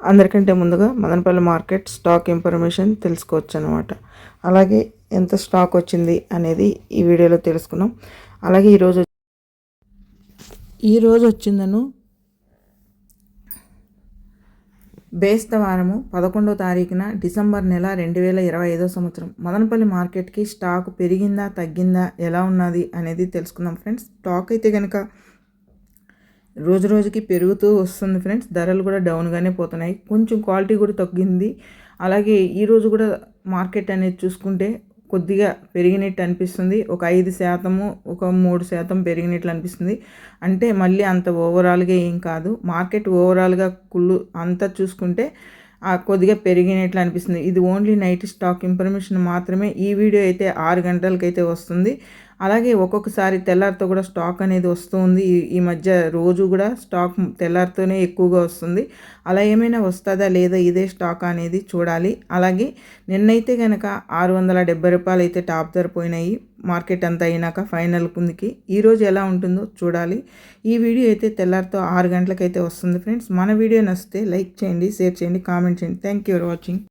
అందరికంటే ముందుగా Madanapalle market stock information తెలుసుకోవచ్చు అనమాట అలాగే ఎంత స్టాక్ వచ్చింది అనేది ఈ వీడియోలో తెలుసుకున్నాం. అలాగే ఈరోజు ఈరోజు వచ్చిందను బేస్తవారము పదకొండో తారీఖున డిసెంబర్ నెల రెండు వేల ఇరవై ఐదో సంవత్సరం. మదనపల్లి మార్కెట్కి స్టాక్ పెరిగిందా తగ్గిందా ఎలా ఉన్నది అనేది తెలుసుకుందాం ఫ్రెండ్స్. స్టాక్ అయితే కనుక రోజు రోజుకి పెరుగుతూ వస్తుంది ఫ్రెండ్స్. ధరలు కూడా డౌన్గానే పోతున్నాయి. కొంచెం క్వాలిటీ కూడా తగ్గింది. అలాగే ఈరోజు కూడా మార్కెట్ అనేది చూసుకుంటే కొద్దిగా పెరిగినట్టు అనిపిస్తుంది. ఒక ఐదు శాతము ఒక మూడు శాతం పెరిగినట్లు అనిపిస్తుంది. అంటే మళ్ళీ అంత ఓవరాల్గా ఏం కాదు. మార్కెట్ ఓవరాల్గా కుళ్ళు అంతా చూసుకుంటే కొద్దిగా పెరిగినట్లు అనిపిస్తుంది. ఇది ఓన్లీ నైట్ స్టాక్ ఇన్ఫర్మేషన్ మాత్రమే. ఈ వీడియో అయితే ఆరు గంటలకైతే వస్తుంది. అలాగే ఒక్కొక్కసారి తెల్లారితో కూడా స్టాక్ అనేది వస్తుంది. ఈ మధ్య రోజు కూడా స్టాక్ తెల్లారితోనే ఎక్కువగా వస్తుంది. అలా ఏమైనా వస్తుందా లేదా ఇదే స్టాక్ అనేది చూడాలి. అలాగే నిన్నైతే కనుక ఆరు వందల డెబ్బై రూపాయలు అయితే టాప్ ధర పోయినాయి. మార్కెట్ అంతా అయినాక ఫైనల్ కుందికి. ఈరోజు ఎలా ఉంటుందో చూడాలి. ఈ వీడియో అయితే తెల్లారితో ఆరు గంటలకైతే వస్తుంది ఫ్రెండ్స్. మన వీడియో నచ్చితే లైక్ చేయండి షేర్ చేయండి కామెంట్ చేయండి. Thank you for watching